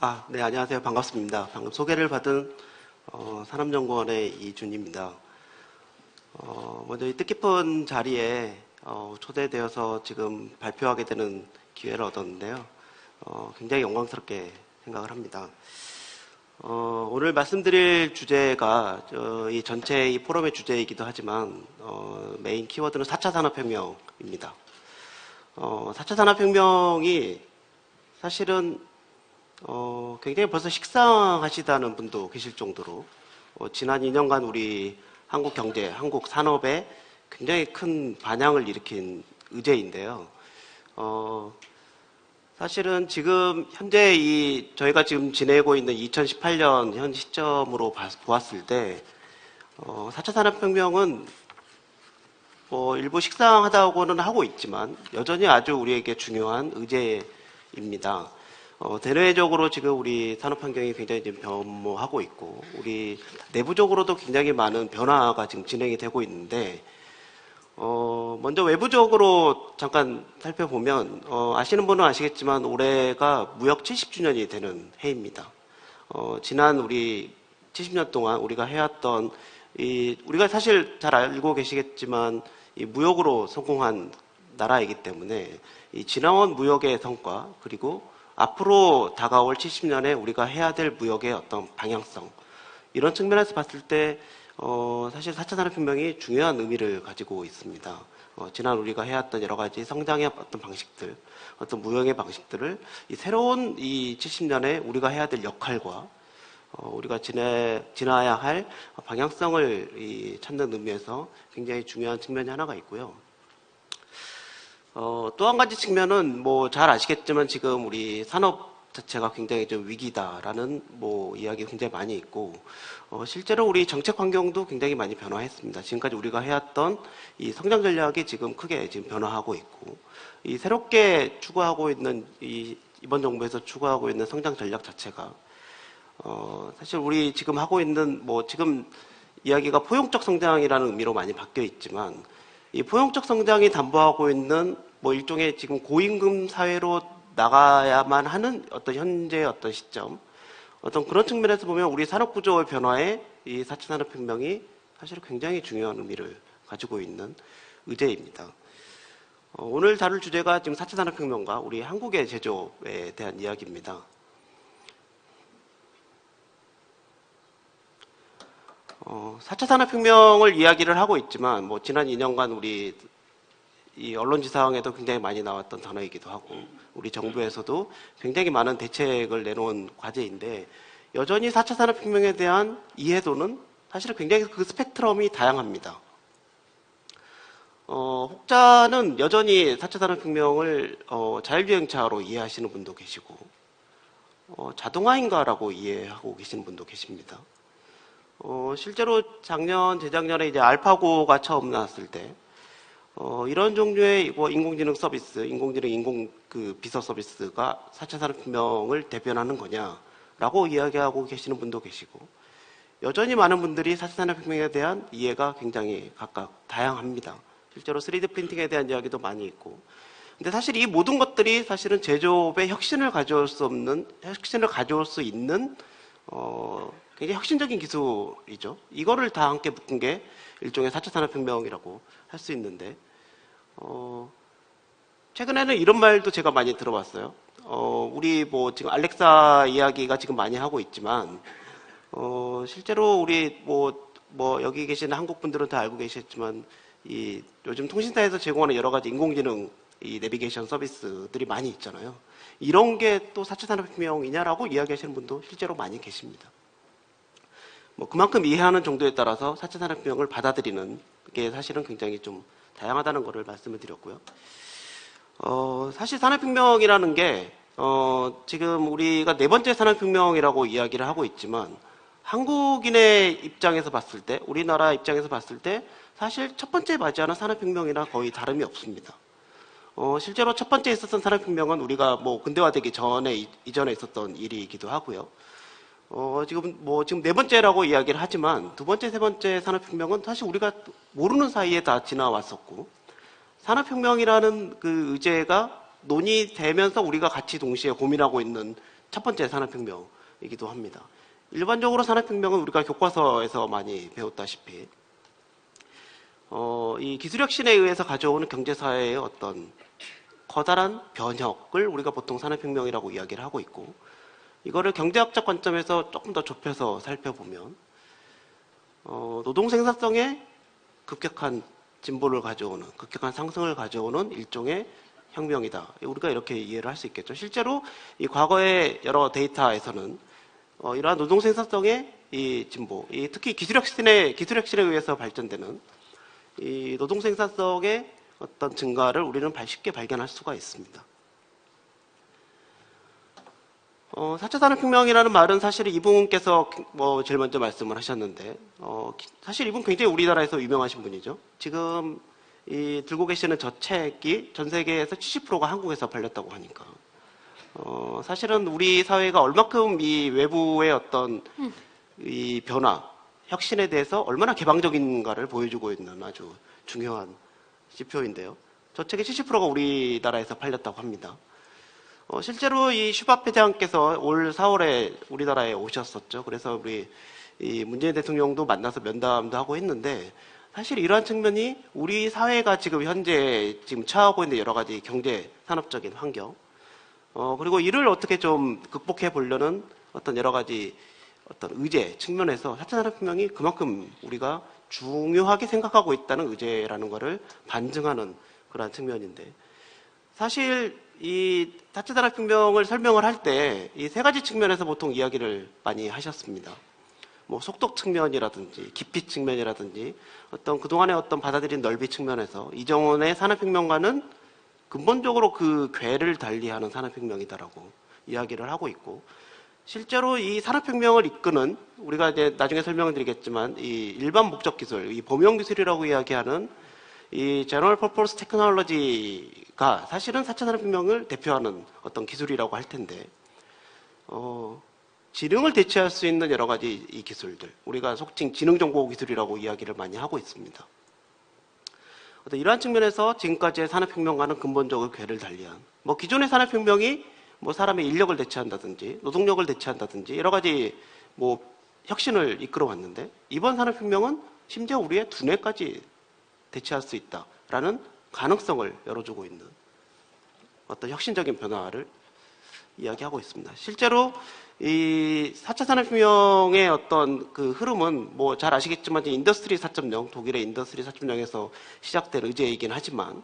아, 네, 안녕하세요. 반갑습니다. 방금 소개를 받은 어, 산업연구원의 이준입니다. 어, 먼저 이 뜻깊은 자리에 어, 초대되어서 지금 발표하게 되는 기회를 얻었는데요. 어, 굉장히 영광스럽게 생각을 합니다. 어, 오늘 말씀드릴 주제가 저, 이 전체 이 포럼의 주제이기도 하지만 어, 메인 키워드는 4차 산업혁명입니다. 어, 4차 산업혁명이 사실은 어, 굉장히 벌써 식상하시다는 분도 계실 정도로 어, 지난 2년간 우리 한국 경제, 한국 산업에 굉장히 큰 반향을 일으킨 의제인데요. 어, 사실은 지금 현재 이 저희가 지금 지내고 있는 2018년 현 시점으로 봐- 보았을 때 어, 4차 산업혁명은 뭐 일부 식상하다고는 하고 있지만 여전히 아주 우리에게 중요한 의제입니다. 어, 대내적으로 지금 우리 산업 환경이 굉장히 지금 변모하고 있고 우리 내부적으로도 굉장히 많은 변화가 지금 진행이 되고 있는데 어, 먼저 외부적으로 잠깐 살펴보면 어, 아시는 분은 아시겠지만 올해가 무역 70주년이 되는 해입니다. 어, 지난 우리 70년 동안 우리가 해왔던 이 우리가 사실 잘 알고 계시겠지만 이 무역으로 성공한 나라이기 때문에 이 지나온 무역의 성과 그리고 앞으로 다가올 70년에 우리가 해야 될 무역의 어떤 방향성 이런 측면에서 봤을 때 어, 사실 4차 산업혁명이 중요한 의미를 가지고 있습니다. 어, 지난 우리가 해왔던 여러 가지 성장의 어떤 방식들, 어떤 무역의 방식들을 이 새로운 이 70년에 우리가 해야 될 역할과 어, 우리가 지내, 지나야 할 방향성을 이 찾는 의미에서 굉장히 중요한 측면이 하나가 있고요. 어, 또 한 가지 측면은 뭐 잘 아시겠지만 지금 우리 산업 자체가 굉장히 좀 위기다라는 뭐 이야기 굉장히 많이 있고 어, 실제로 우리 정책 환경도 굉장히 많이 변화했습니다. 지금까지 우리가 해왔던 이 성장 전략이 지금 크게 지금 변화하고 있고 이 새롭게 추구하고 있는 이 이번 정부에서 추구하고 있는 성장 전략 자체가 어, 사실 우리 지금 하고 있는 뭐 지금 이야기가 포용적 성장이라는 의미로 많이 바뀌어 있지만 이 포용적 성장이 담보하고 있는 뭐 일종의 지금 고임금 사회로 나가야만 하는 어떤 현재의 어떤 시점 어떤 그런 측면에서 보면 우리 산업 구조의 변화에 이 4차 산업혁명이 사실 굉장히 중요한 의미를 가지고 있는 의제입니다. 어, 오늘 다룰 주제가 지금 4차 산업혁명과 우리 한국의 제조에 대한 이야기입니다. 어, 4차 산업혁명을 이야기를 하고 있지만, 뭐, 지난 2년간 우리 이 언론지상에도 굉장히 많이 나왔던 단어이기도 하고, 우리 정부에서도 굉장히 많은 대책을 내놓은 과제인데, 여전히 4차 산업혁명에 대한 이해도는 사실 굉장히 그 스펙트럼이 다양합니다. 어, 혹자는 여전히 4차 산업혁명을 어, 자율주행차로 이해하시는 분도 계시고, 어, 자동화인가라고 이해하고 계시는 분도 계십니다. 어, 실제로 작년, 재작년에 이제 알파고가 처음 나왔을 때, 어, 이런 종류의 뭐 인공지능 서비스, 인공지능 인공 그 비서 서비스가 4차 산업혁명을 대변하는 거냐라고 이야기하고 계시는 분도 계시고, 여전히 많은 분들이 4차 산업혁명에 대한 이해가 굉장히 각각 다양합니다. 실제로 3D 프린팅에 대한 이야기도 많이 있고, 근데 사실 이 모든 것들이 사실은 제조업에 혁신을 가져올 수 없는, 혁신을 가져올 수 있는, 어, 굉장히 혁신적인 기술이죠. 이거를 다 함께 묶은 게 일종의 4차 산업혁명이라고 할 수 있는데, 어, 최근에는 이런 말도 제가 많이 들어봤어요. 어, 우리 뭐 지금 알렉사 이야기가 지금 많이 하고 있지만, 어, 실제로 우리 뭐, 뭐 여기 계시는 한국 분들은 다 알고 계시겠지만, 이 요즘 통신사에서 제공하는 여러 가지 인공지능 이 내비게이션 서비스들이 많이 있잖아요. 이런 게 또 4차 산업혁명이냐라고 이야기하시는 분도 실제로 많이 계십니다. 뭐 그만큼 이해하는 정도에 따라서 4차 산업혁명을 받아들이는 게 사실은 굉장히 좀 다양하다는 것을 말씀을 드렸고요. 어, 사실 산업혁명이라는 게, 어, 지금 우리가 네 번째 산업혁명이라고 이야기를 하고 있지만, 한국인의 입장에서 봤을 때, 우리나라 입장에서 봤을 때, 사실 첫 번째 맞이하는 산업혁명이나 거의 다름이 없습니다. 어, 실제로 첫 번째 있었던 산업혁명은 우리가 뭐 근대화되기 전에, 이- 이전에 있었던 일이기도 하고요. 어, 지금 뭐 지금 네 번째라고 이야기를 하지만 두 번째, 세 번째 산업혁명은 사실 우리가 모르는 사이에 다 지나왔었고 산업혁명이라는 그 의제가 논의되면서 우리가 같이 동시에 고민하고 있는 첫 번째 산업혁명이기도 합니다. 일반적으로 산업혁명은 우리가 교과서에서 많이 배웠다시피 어, 이 기술혁신에 의해서 가져오는 경제사회의 어떤 커다란 변혁을 우리가 보통 산업혁명이라고 이야기를 하고 있고 이거를 경제학적 관점에서 조금 더 좁혀서 살펴보면 어, 노동 생산성에 급격한 진보를 가져오는 급격한 상승을 가져오는 일종의 혁명이다. 우리가 이렇게 이해를 할 수 있겠죠. 실제로 이 과거의 여러 데이터에서는 어, 이러한 노동 생산성의 이 진보, 이 특히 기술혁신에 기술혁신에 의해서 발전되는 이 노동 생산성의 어떤 증가를 우리는 발- 쉽게 발견할 수가 있습니다. 어, 4차 산업혁명이라는 말은 사실 이분께서 뭐 제일 먼저 말씀을 하셨는데, 어, 기- 사실 이분 굉장히 우리나라에서 유명하신 분이죠. 지금 이 들고 계시는 저 책이 전 세계에서 70%가 한국에서 팔렸다고 하니까. 어, 사실은 우리 사회가 얼마큼 이 외부의 어떤 이 변화, 혁신에 대해서 얼마나 개방적인가를 보여주고 있는 아주 중요한 지표인데요. 저 책의 70%가 우리나라에서 팔렸다고 합니다. 어, 실제로 이 슈바페 대왕께서 올 4월에 우리나라에 오셨었죠. 그래서 우리 이 문재인 대통령도 만나서 면담도 하고 했는데 사실 이러한 측면이 우리 사회가 지금 현재 지금 처하고 있는 여러 가지 경제 산업적인 환경 어, 그리고 이를 어떻게 좀 극복해 보려는 어떤 여러 가지 어떤 의제 측면에서 4차 산업혁명이 그만큼 우리가 중요하게 생각하고 있다는 의제라는 것을 반증하는 그러한 측면인데 사실 이 4차 산업혁명을 설명을 할 때 이 세 가지 측면에서 보통 이야기를 많이 하셨습니다. 뭐 속도 측면이라든지 깊이 측면이라든지 어떤 그동안의 어떤 받아들인 넓이 측면에서 이정원의 산업혁명과는 근본적으로 그 궤를 달리하는 산업혁명이다라고 이야기를 하고 있고 실제로 이 산업혁명을 이끄는 우리가 이제 나중에 설명을 드리겠지만 이 일반 목적 기술, 이 범용 기술이라고 이야기하는 이 제너럴 퍼포스 테크놀로지가 사실은 4차 산업혁명을 대표하는 어떤 기술이라고 할 텐데 어, 지능을 대체할 수 있는 여러 가지 이 기술들 우리가 속칭 지능정보 기술이라고 이야기를 많이 하고 있습니다. 어떤 이러한 측면에서 지금까지의 산업혁명과는 근본적으로 궤를 달리한 뭐 기존의 산업혁명이 뭐 사람의 인력을 대체한다든지 노동력을 대체한다든지 여러 가지 뭐 혁신을 이끌어 왔는데 이번 산업혁명은 심지어 우리의 두뇌까지 대체할 수 있다라는 가능성을 열어주고 있는 어떤 혁신적인 변화를 이야기하고 있습니다. 실제로 이 4차 산업혁명의 어떤 그 흐름은 뭐 잘 아시겠지만 인더스트리 4.0 독일의 인더스트리 4.0에서 시작된 의제이긴 하지만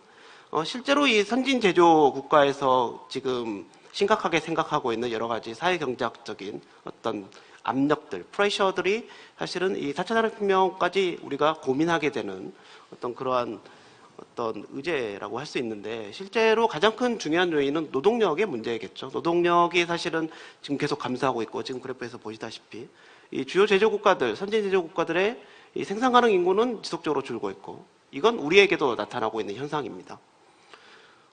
어, 실제로 이 선진 제조 국가에서 지금 심각하게 생각하고 있는 여러 가지 사회 경제학적인 어떤 압력들, 프레셔들이 사실은 이 4차 산업혁명까지 우리가 고민하게 되는 어떤 그러한 어떤 의제라고 할 수 있는데 실제로 가장 큰 중요한 요인은 노동력의 문제겠죠. 노동력이 사실은 지금 계속 감소하고 있고 지금 그래프에서 보시다시피 이 주요 제조 국가들, 선진 제조 국가들의 이 생산 가능 인구는 지속적으로 줄고 있고 이건 우리에게도 나타나고 있는 현상입니다.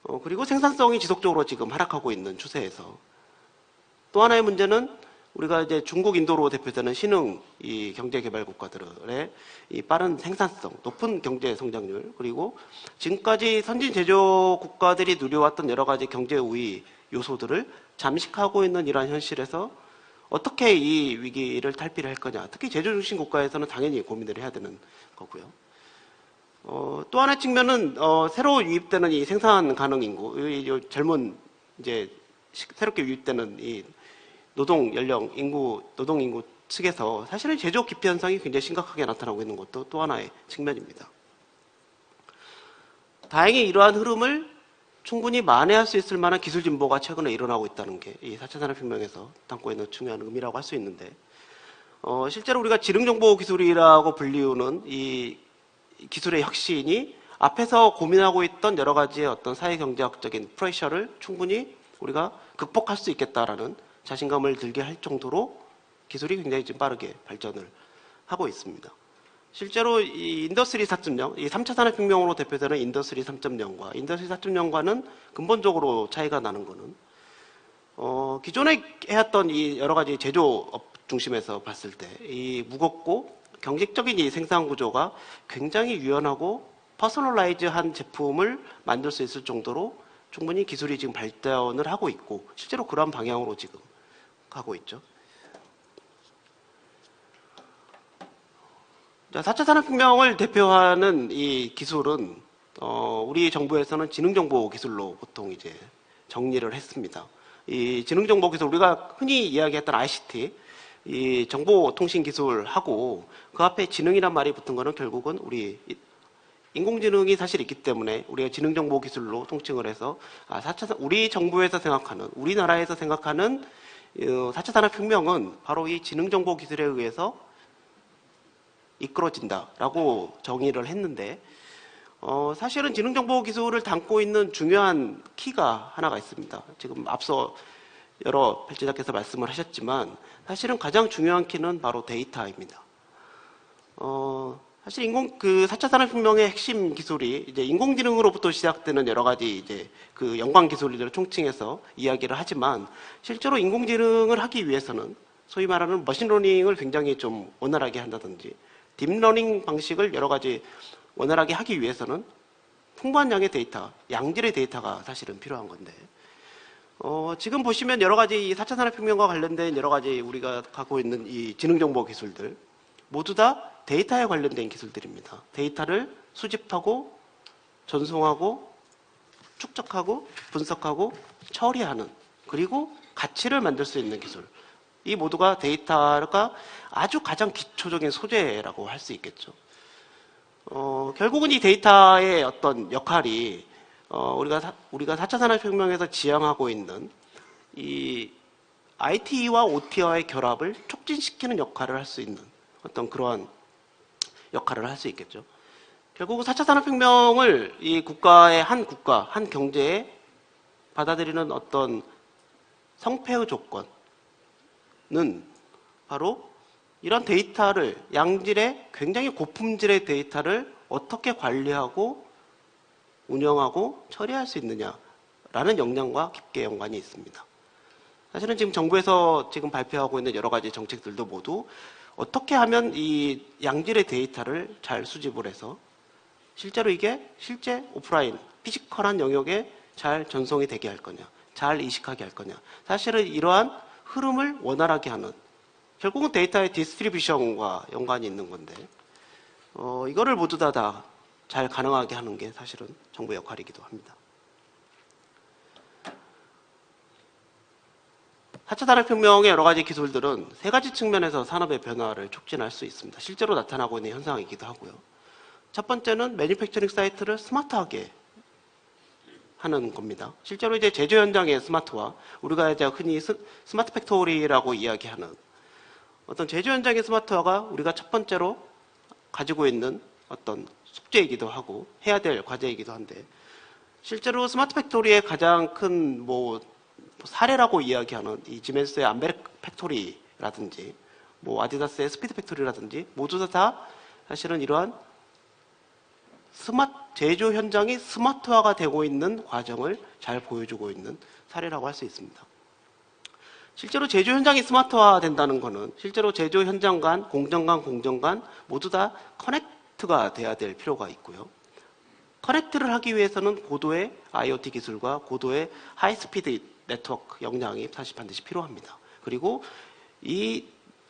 어, 그리고 생산성이 지속적으로 지금 하락하고 있는 추세에서 또 하나의 문제는 우리가 이제 중국, 인도로 대표되는 신흥 이 경제 개발 국가들의 이 빠른 생산성, 높은 경제 성장률, 그리고 지금까지 선진 제조 국가들이 누려왔던 여러 가지 경제 우위 요소들을 잠식하고 있는 이러한 현실에서 어떻게 이 위기를 탈피를 할 거냐. 특히 제조 중심 국가에서는 당연히 고민을 해야 되는 거고요. 어, 또 하나의 측면은 어, 새로 유입되는 이 생산 가능 인구, 이, 이 젊은 이제 시- 새롭게 유입되는 이 노동 연령 인구 노동 인구 측에서 사실은 제조 기피 현상이 굉장히 심각하게 나타나고 있는 것도 또 하나의 측면입니다. 다행히 이러한 흐름을 충분히 만회할 수 있을 만한 기술 진보가 최근에 일어나고 있다는 게 이 4차 산업혁명에서 담고 있는 중요한 의미라고 할 수 있는데 어, 실제로 우리가 지능정보 기술이라고 불리우는 이 기술의 혁신이 앞에서 고민하고 있던 여러 가지의 어떤 사회 경제학적인 프레셔를 충분히 우리가 극복할 수 있겠다라는 자신감을 들게 할 정도로 기술이 굉장히 지금 빠르게 발전을 하고 있습니다. 실제로 이 인더스트리 4.0, 이 3차 산업혁명으로 대표되는 인더스트리 3.0과 인더스트리 4.0과는 근본적으로 차이가 나는 거는 어, 기존에 해왔던 이 여러 가지 제조업 중심에서 봤을 때 이 무겁고 경직적인 이 생산 구조가 굉장히 유연하고 퍼스널라이즈한 제품을 만들 수 있을 정도로 충분히 기술이 지금 발전을 하고 있고 실제로 그러한 방향으로 지금 하고 있죠. 자, 4차 산업혁명을 대표하는 이 기술은 어, 우리 정부에서는 지능정보 기술로 보통 이제 정리를 했습니다. 이 지능정보 기술 우리가 흔히 이야기했던 ICT, 이 정보통신 기술하고 그 앞에 지능이란 말이 붙은 거는 결국은 우리 이- 인공지능이 사실 있기 때문에 우리가 지능정보 기술로 통칭을 해서 아, 4차 산- 우리 정부에서 생각하는 우리나라에서 생각하는 어, 4차 산업혁명은 바로 이 지능정보 기술에 의해서 이끌어진다라고 정의를 했는데 어, 사실은 지능정보 기술을 담고 있는 중요한 키가 하나가 있습니다. 지금 앞서 여러 발제자께서 말씀을 하셨지만 사실은 가장 중요한 키는 바로 데이터입니다. 어, 사실 인공 그 4차 산업혁명의 핵심 기술이 이제 인공지능으로부터 시작되는 여러 가지 이제 그 연관 기술들을 총칭해서 이야기를 하지만 실제로 인공지능을 하기 위해서는 소위 말하는 머신러닝을 굉장히 좀 원활하게 한다든지 딥러닝 방식을 여러 가지 원활하게 하기 위해서는 풍부한 양의 데이터, 양질의 데이터가 사실은 필요한 건데 어, 지금 보시면 여러 가지 이 4차 산업혁명과 관련된 여러 가지 우리가 갖고 있는 이 지능정보 기술들 모두 다 데이터에 관련된 기술들입니다. 데이터를 수집하고 전송하고 축적하고 분석하고 처리하는 그리고 가치를 만들 수 있는 기술. 이 모두가 데이터가 아주 가장 기초적인 소재라고 할 수 있겠죠. 어, 결국은 이 데이터의 어떤 역할이 어, 우리가 사, 우리가 4차 산업혁명에서 지향하고 있는 이 IT와 OT와의 결합을 촉진시키는 역할을 할 수 있는 어떤 그러한 역할을 할 수 있겠죠. 결국 4차 산업혁명을 이 국가의 한 국가, 한 경제에 받아들이는 어떤 성패의 조건은 바로 이런 데이터를 양질의 굉장히 고품질의 데이터를 어떻게 관리하고 운영하고 처리할 수 있느냐라는 역량과 깊게 연관이 있습니다. 사실은 지금 정부에서 지금 발표하고 있는 여러 가지 정책들도 모두 어떻게 하면 이 양질의 데이터를 잘 수집을 해서 실제로 이게 실제 오프라인 피지컬한 영역에 잘 전송이 되게 할 거냐, 잘 이식하게 할 거냐. 사실은 이러한 흐름을 원활하게 하는 결국은 데이터의 디스트리뷰션과 연관이 있는 건데 어, 이거를 모두 다 다 잘 가능하게 하는 게 사실은 정부 역할이기도 합니다. 4차 산업혁명의 여러 가지 기술들은 세 가지 측면에서 산업의 변화를 촉진할 수 있습니다. 실제로 나타나고 있는 현상이기도 하고요. 첫 번째는 매니팩처링 사이트를 스마트하게 하는 겁니다. 실제로 이제 제조 현장의 스마트화, 우리가 이제 흔히 스, 스마트 팩토리라고 이야기하는 어떤 제조 현장의 스마트화가 우리가 첫 번째로 가지고 있는 어떤 숙제이기도 하고 해야 될 과제이기도 한데 실제로 스마트 팩토리의 가장 큰 뭐 사례라고 이야기하는 이 지멘스의 암베르 팩토리라든지 뭐 아디다스의 스피드 팩토리라든지 모두 다 사실은 이러한 스마트 제조 현장이 스마트화가 되고 있는 과정을 잘 보여주고 있는 사례라고 할 수 있습니다. 실제로 제조 현장이 스마트화 된다는 것은 실제로 제조 현장 간, 공정 간, 공정 간 모두 다 커넥트가 돼야 될 필요가 있고요. 커넥트를 하기 위해서는 고도의 IoT 기술과 고도의 하이스피드 네트워크 역량이 사실 반드시 필요합니다. 그리고 이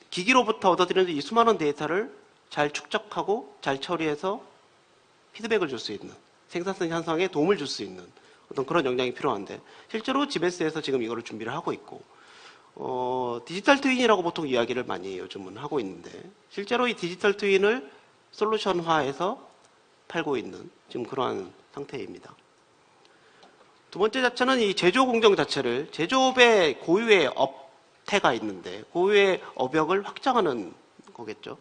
기기로부터 얻어들이는 이 수많은 데이터를 잘 축적하고 잘 처리해서 피드백을 줄 수 있는 생산성 향상에 도움을 줄 수 있는 어떤 그런 역량이 필요한데 실제로 지베스에서 지금 이거를 준비를 하고 있고 어, 디지털 트윈이라고 보통 이야기를 많이 요즘은 하고 있는데 실제로 이 디지털 트윈을 솔루션화해서 팔고 있는 지금 그러한 상태입니다. 두 번째 자체는 이 제조 공정 자체를 제조업의 고유의 업태가 있는데 고유의 업역을 확장하는 거겠죠.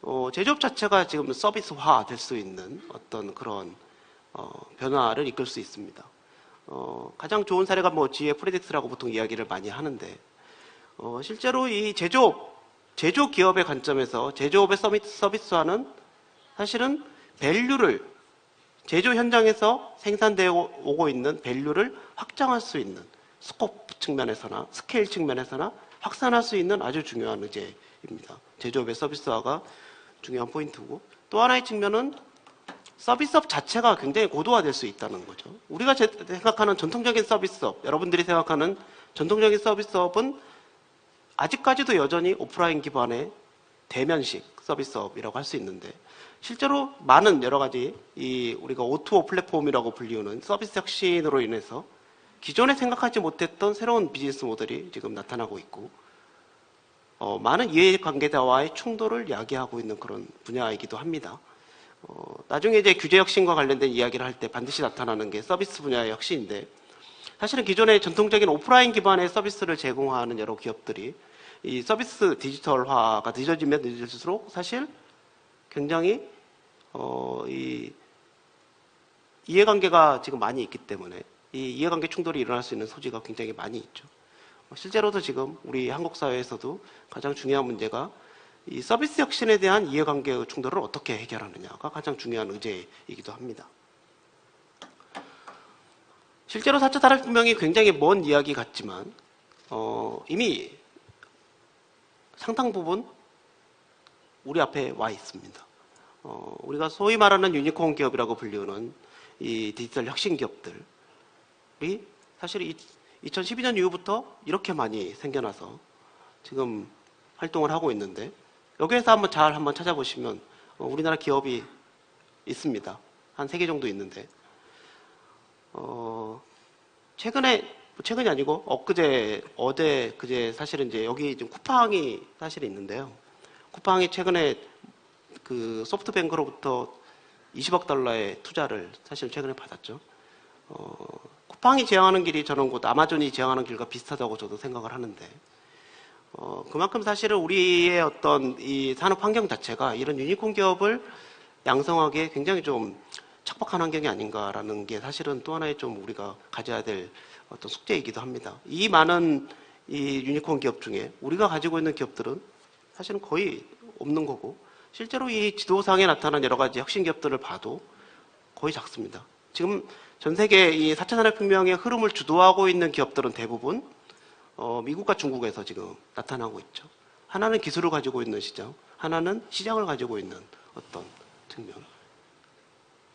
어, 제조업 자체가 지금 서비스화 될 수 있는 어떤 그런 어, 변화를 이끌 수 있습니다. 어, 가장 좋은 사례가 뭐 GE 프레딕스라고 보통 이야기를 많이 하는데 어, 실제로 이 제조업, 제조 기업의 관점에서 제조업의 서비스, 서비스화는 사실은 밸류를 제조 현장에서 생산되어 오고 있는 밸류를 확장할 수 있는 스코프 측면에서나 스케일 측면에서나 확산할 수 있는 아주 중요한 의제입니다. 제조업의 서비스화가 중요한 포인트고 또 하나의 측면은 서비스업 자체가 굉장히 고도화될 수 있다는 거죠. 우리가 제- 생각하는 전통적인 서비스업, 여러분들이 생각하는 전통적인 서비스업은 아직까지도 여전히 오프라인 기반의 대면식 서비스업이라고 할 수 있는데 실제로 많은 여러 가지 이 우리가 O2O 플랫폼이라고 불리우는 서비스 혁신으로 인해서 기존에 생각하지 못했던 새로운 비즈니스 모델이 지금 나타나고 있고 어, 많은 이해관계자와의 충돌을 야기하고 있는 그런 분야이기도 합니다. 어, 나중에 이제 규제 혁신과 관련된 이야기를 할 때 반드시 나타나는 게 서비스 분야의 혁신인데 사실은 기존의 전통적인 오프라인 기반의 서비스를 제공하는 여러 기업들이 이 서비스 디지털화가 늦어지면 늦어질수록 사실 굉장히 어, 이 이해관계가 지금 많이 있기 때문에 이 이해관계 충돌이 일어날 수 있는 소지가 굉장히 많이 있죠. 어, 실제로도 지금 우리 한국 사회에서도 가장 중요한 문제가 이 서비스 혁신에 대한 이해관계 충돌을 어떻게 해결하느냐가 가장 중요한 의제이기도 합니다. 실제로 4차 산업혁명이 굉장히 먼 이야기 같지만 어, 이미 상당 부분 우리 앞에 와 있습니다. 어, 우리가 소위 말하는 유니콘 기업이라고 불리우는 이 디지털 혁신 기업들이 사실 이, 2012년 이후부터 이렇게 많이 생겨나서 지금 활동을 하고 있는데 여기에서 한번 잘 한번 찾아보시면 어, 우리나라 기업이 있습니다. 한세개 정도 있는데 어, 최근에 뭐 최근이 아니고 엊그제 어제 그제 사실은 이제 여기 지금 쿠팡이 사실 있는데요. 쿠팡이 최근에 그 소프트뱅크로부터 20억 달러의 투자를 사실 최근에 받았죠. 어, 쿠팡이 지향하는 길이 저는 곧 아마존이 지향하는 길과 비슷하다고 저도 생각을 하는데 어, 그만큼 사실은 우리의 어떤 이 산업 환경 자체가 이런 유니콘 기업을 양성하기에 굉장히 좀 척박한 환경이 아닌가라는 게 사실은 또 하나의 좀 우리가 가져야 될 어떤 숙제이기도 합니다. 이 많은 이 유니콘 기업 중에 우리가 가지고 있는 기업들은 사실은 거의 없는 거고 실제로 이 지도상에 나타난 여러 가지 혁신 기업들을 봐도 거의 작습니다. 지금 전 세계 이 4차 산업혁명의 흐름을 주도하고 있는 기업들은 대부분 어, 미국과 중국에서 지금 나타나고 있죠. 하나는 기술을 가지고 있는 시장, 하나는 시장을 가지고 있는 어떤 측면.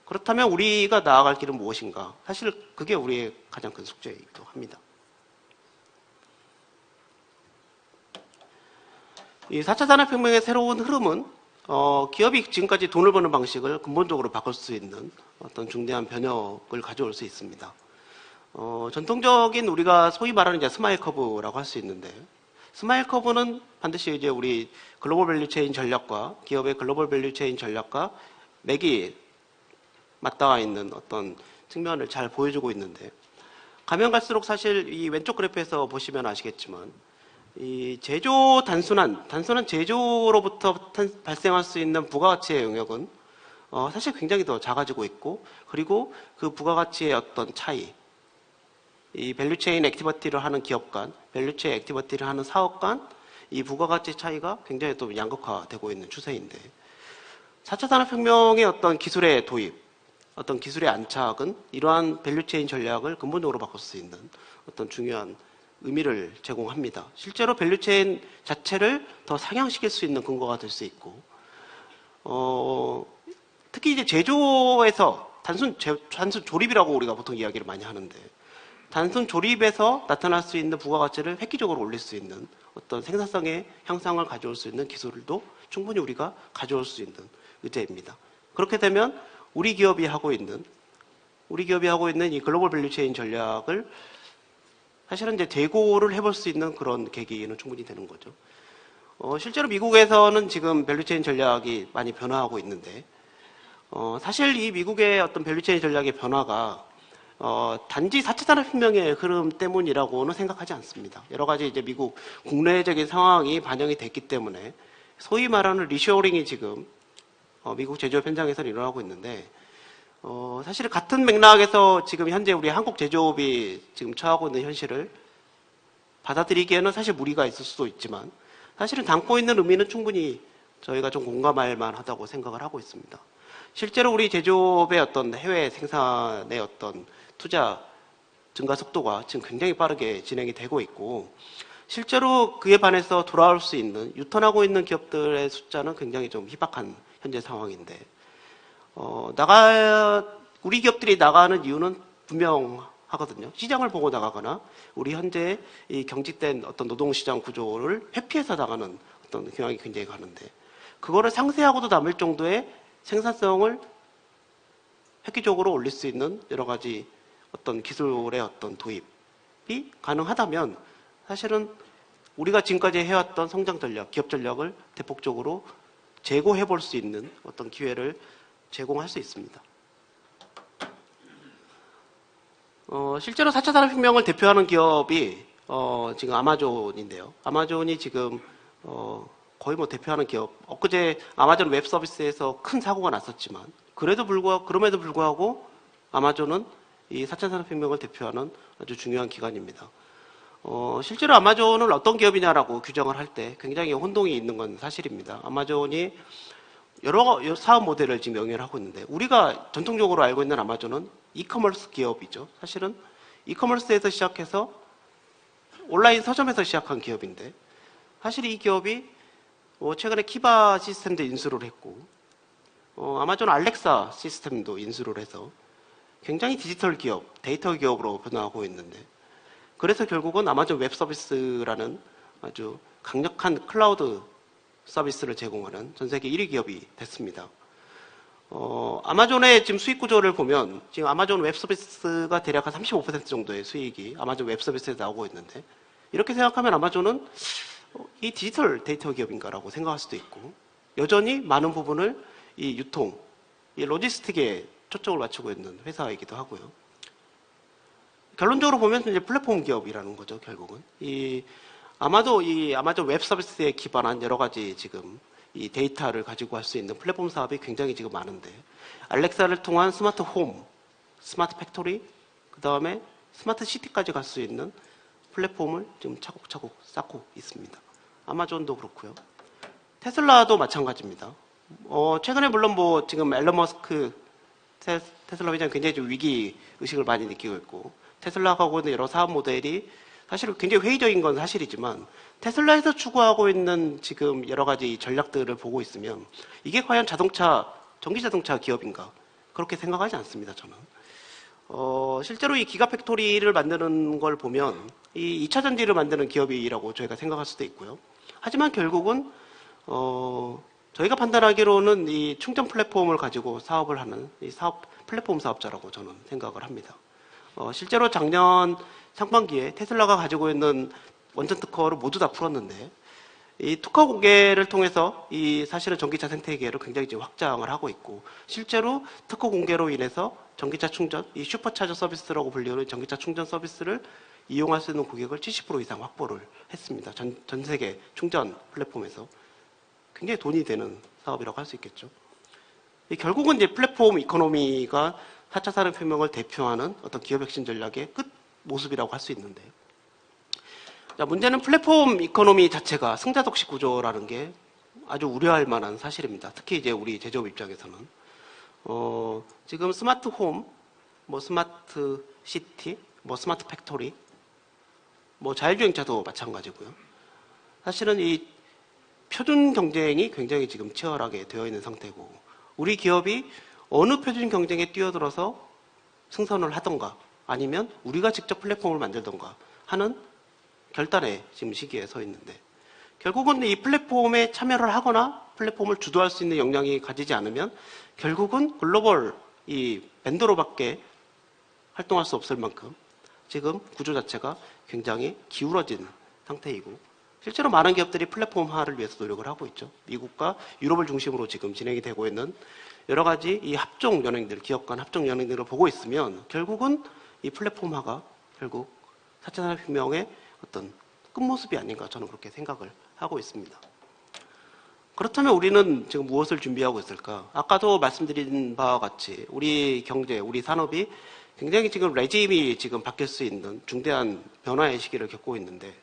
그렇다면 우리가 나아갈 길은 무엇인가? 사실 그게 우리의 가장 큰 숙제이기도 합니다. 이 4차 산업혁명의 새로운 흐름은 어, 기업이 지금까지 돈을 버는 방식을 근본적으로 바꿀 수 있는 어떤 중대한 변혁을 가져올 수 있습니다. 어, 전통적인 우리가 소위 말하는 이제 스마일 커브라고 할 수 있는데 스마일 커브는 반드시 이제 우리 글로벌 밸류 체인 전략과 기업의 글로벌 밸류 체인 전략과 맥이 맞닿아 있는 어떤 측면을 잘 보여주고 있는데 가면 갈수록 사실 이 왼쪽 그래프에서 보시면 아시겠지만 이 제조 단순한 단순한 제조로부터 탄- 발생할 수 있는 부가가치의 영역은 어, 사실 굉장히 더 작아지고 있고 그리고 그 부가가치의 어떤 차이 이 밸류체인 액티비티를 하는 기업 간, 밸류체인 액티비티를 하는 사업 간, 이 부가가치 차이가 굉장히 또 양극화되고 있는 추세인데, 4차 산업혁명의 어떤 기술의 도입, 어떤 기술의 안착은 이러한 밸류체인 전략을 근본적으로 바꿀 수 있는 어떤 중요한 의미를 제공합니다. 실제로 밸류체인 자체를 더 상향시킬 수 있는 근거가 될 수 있고, 어, 특히 이제 제조에서 단순, 제- 단순 조립이라고 우리가 보통 이야기를 많이 하는데, 단순 조립에서 나타날 수 있는 부가가치를 획기적으로 올릴 수 있는 어떤 생산성의 향상을 가져올 수 있는 기술도 충분히 우리가 가져올 수 있는 의제입니다. 그렇게 되면 우리 기업이 하고 있는 우리 기업이 하고 있는 이 글로벌 밸류체인 전략을 사실은 이제 대고를 해볼 수 있는 그런 계기는 충분히 되는 거죠. 어, 실제로 미국에서는 지금 밸류체인 전략이 많이 변화하고 있는데 어, 사실 이 미국의 어떤 밸류체인 전략의 변화가 어, 단지 4차 산업혁명의 흐름 때문이라고는 생각하지 않습니다. 여러 가지 이제 미국 국내적인 상황이 반영이 됐기 때문에 소위 말하는 리쇼링이 지금 어, 미국 제조업 현장에서 일어나고 있는데 어, 사실 같은 맥락에서 지금 현재 우리 한국 제조업이 지금 처하고 있는 현실을 받아들이기에는 사실 무리가 있을 수도 있지만 사실은 담고 있는 의미는 충분히 저희가 좀 공감할 만하다고 생각을 하고 있습니다. 실제로 우리 제조업의 어떤 해외 생산의 어떤 투자 증가 속도가 지금 굉장히 빠르게 진행이 되고 있고 실제로 그에 반해서 돌아올 수 있는 유턴하고 있는 기업들의 숫자는 굉장히 좀 희박한 현재 상황인데 어, 나가 우리 기업들이 나가는 이유는 분명 하거든요. 시장을 보고 나가거나 우리 현재 이 경직된 어떤 노동시장 구조를 회피해서 나가는 어떤 경향이 굉장히 가는데 그거를 상세하고도 남을 정도의 생산성을 획기적으로 올릴 수 있는 여러 가지 어떤 기술의 어떤 도입이 가능하다면 사실은 우리가 지금까지 해왔던 성장 전략, 기업 전략을 대폭적으로 재고해 볼 수 있는 어떤 기회를 제공할 수 있습니다. 어, 실제로 4차 산업혁명을 대표하는 기업이 어, 지금 아마존인데요. 아마존이 지금 어, 거의 뭐 대표하는 기업. 엊그제 아마존 웹 서비스에서 큰 사고가 났었지만 그래도 불구하고 그럼에도 불구하고 아마존은 이 4차 산업혁명을 대표하는 아주 중요한 기관입니다. 어, 실제로 아마존을 어떤 기업이냐라고 규정을 할 때 굉장히 혼동이 있는 건 사실입니다. 아마존이 여러 사업 모델을 지금 영위를 하고 있는데 우리가 전통적으로 알고 있는 아마존은 이커머스 기업이죠. 사실은 이커머스에서 시작해서 온라인 서점에서 시작한 기업인데 사실 이 기업이 어, 최근에 키바 시스템도 인수를 했고 어, 아마존 알렉사 시스템도 인수를 해서 굉장히 디지털 기업, 데이터 기업으로 변화하고 있는데 그래서 결국은 아마존 웹 서비스라는 아주 강력한 클라우드 서비스를 제공하는 전 세계 1위 기업이 됐습니다. 어, 아마존의 지금 수익 구조를 보면 지금 아마존 웹 서비스가 대략 한 35% 정도의 수익이 아마존 웹 서비스에 나오고 있는데 이렇게 생각하면 아마존은 어, 이 디지털 데이터 기업인가라고 생각할 수도 있고 여전히 많은 부분을 이 유통, 이 로지스틱에 초점을 맞추고 있는 회사이기도 하고요. 결론적으로 보면 이제 플랫폼 기업이라는 거죠, 결국은. 이 아마도 이 아마존 웹 서비스에 기반한 여러 가지 지금 이 데이터를 가지고 할 수 있는 플랫폼 사업이 굉장히 지금 많은데 알렉사를 통한 스마트 홈, 스마트 팩토리, 그 다음에 스마트 시티까지 갈 수 있는 플랫폼을 지금 차곡차곡 쌓고 있습니다. 아마존도 그렇고요. 테슬라도 마찬가지입니다. 어, 최근에 물론 뭐 지금 앨런 머스크 테, 테슬라 회장 굉장히 좀 위기 의식을 많이 느끼고 있고 테슬라가 하고 있는 여러 사업 모델이 사실 굉장히 회의적인 건 사실이지만 테슬라에서 추구하고 있는 지금 여러 가지 전략들을 보고 있으면 이게 과연 자동차 전기 자동차 기업인가? 그렇게 생각하지 않습니다 저는. 어, 실제로 이 기가 팩토리를 만드는 걸 보면 이 2차 전지를 만드는 기업이라고 저희가 생각할 수도 있고요. 하지만 결국은 어, 저희가 판단하기로는 이 충전 플랫폼을 가지고 사업을 하는 이 사업 플랫폼 사업자라고 저는 생각을 합니다. 어, 실제로 작년 상반기에 테슬라가 가지고 있는 원전 특허를 모두 다 풀었는데 이 특허 공개를 통해서 이 사실은 전기차 생태계를 굉장히 지금 확장을 하고 있고 실제로 특허 공개로 인해서 전기차 충전, 이 슈퍼차저 서비스라고 불리는 전기차 충전 서비스를 이용할 수 있는 고객을 70% 이상 확보를 했습니다. 전, 전 세계 충전 플랫폼에서 굉장히 돈이 되는 사업이라고 할 수 있겠죠. 이 결국은 이제 플랫폼 이코노미가 4차 산업혁명을 대표하는 어떤 기업 혁신 전략의 끝 모습이라고 할 수 있는데 자, 문제는 플랫폼 이코노미 자체가 승자 독식 구조라는 게 아주 우려할 만한 사실입니다. 특히 이제 우리 제조업 입장에서는 어, 지금 스마트 홈, 뭐 스마트 시티, 뭐 스마트 팩토리, 뭐 자율주행차도 마찬가지고요. 사실은 이 표준 경쟁이 굉장히 지금 치열하게 되어 있는 상태고 우리 기업이 어느 표준 경쟁에 뛰어들어서 승선을 하던가 아니면 우리가 직접 플랫폼을 만들던가 하는 결단의 지금 시기에 서 있는데 결국은 이 플랫폼에 참여를 하거나 플랫폼을 주도할 수 있는 역량이 가지지 않으면 결국은 글로벌 이 밴더로밖에 활동할 수 없을 만큼 지금 구조 자체가 굉장히 기울어진 상태이고 실제로 많은 기업들이 플랫폼화를 위해서 노력을 하고 있죠. 미국과 유럽을 중심으로 지금 진행이 되고 있는 여러 가지 이 합종 연행들, 기업 간 합종 연행들을 보고 있으면 결국은 이 플랫폼화가 결국 4차 산업혁명의 어떤 끝모습이 아닌가 저는 그렇게 생각을 하고 있습니다. 그렇다면 우리는 지금 무엇을 준비하고 있을까? 아까도 말씀드린 바와 같이 우리 경제, 우리 산업이 굉장히 지금 레짐이 지금 바뀔 수 있는 중대한 변화의 시기를 겪고 있는데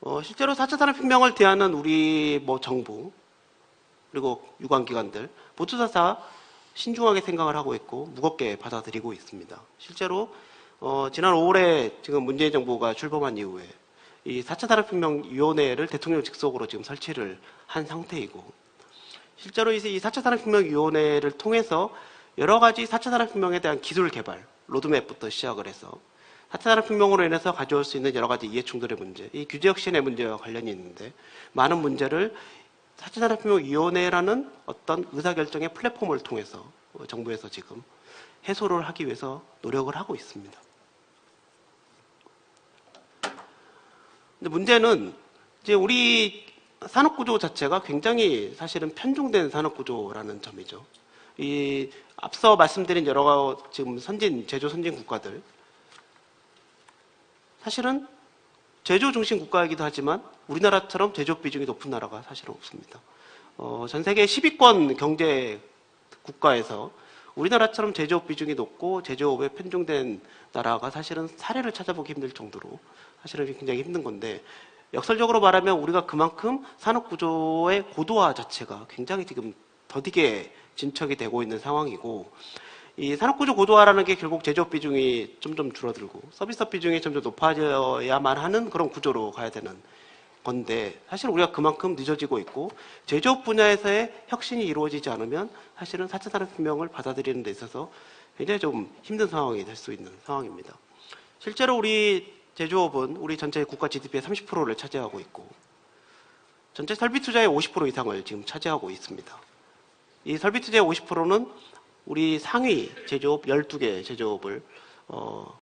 어, 실제로 4차 산업혁명을 대하는 우리 뭐 정부 그리고 유관기관들 모두 다 신중하게 생각을 하고 있고 무겁게 받아들이고 있습니다. 실제로 어, 지난 5월에 지금 문재인 정부가 출범한 이후에 이 4차 산업혁명위원회를 대통령 직속으로 지금 설치를 한 상태이고 실제로 이 4차 산업혁명위원회를 통해서 여러 가지 4차 산업혁명에 대한 기술 개발 로드맵부터 시작을 해서 4차 산업혁명으로 인해서 가져올 수 있는 여러 가지 이해충돌의 문제, 이 규제 혁신의 문제와 관련이 있는데 많은 문제를 4차 산업혁명위원회라는 어떤 의사결정의 플랫폼을 통해서 어, 정부에서 지금 해소를 하기 위해서 노력을 하고 있습니다. 근데 문제는 이제 우리 산업 구조 자체가 굉장히 사실은 편중된 산업 구조라는 점이죠. 이 앞서 말씀드린 여러 가- 지금 선진 제조 선진 국가들 사실은 제조 중심 국가이기도 하지만 우리나라처럼 제조업 비중이 높은 나라가 사실은 없습니다. 어, 전 세계 10위권 경제 국가에서 우리나라처럼 제조업 비중이 높고 제조업에 편중된 나라가 사실은 사례를 찾아보기 힘들 정도로 사실은 굉장히 힘든 건데 역설적으로 말하면 우리가 그만큼 산업 구조의 고도화 자체가 굉장히 지금 더디게 진척이 되고 있는 상황이고 이 산업 구조 고도화라는 게 결국 제조업 비중이 점점 줄어들고 서비스업 비중이 점점 높아져야만 하는 그런 구조로 가야 되는 건데 사실 우리가 그만큼 늦어지고 있고 제조업 분야에서의 혁신이 이루어지지 않으면 사실은 4차 산업혁명을 받아들이는 데 있어서 굉장히 좀 힘든 상황이 될 수 있는 상황입니다. 실제로 우리 제조업은 우리 전체 국가 GDP의 30%를 차지하고 있고 전체 설비 투자의 50% 이상을 지금 차지하고 있습니다. 이 설비 투자의 50%는 우리 상위 제조업 12개 제조업을 어,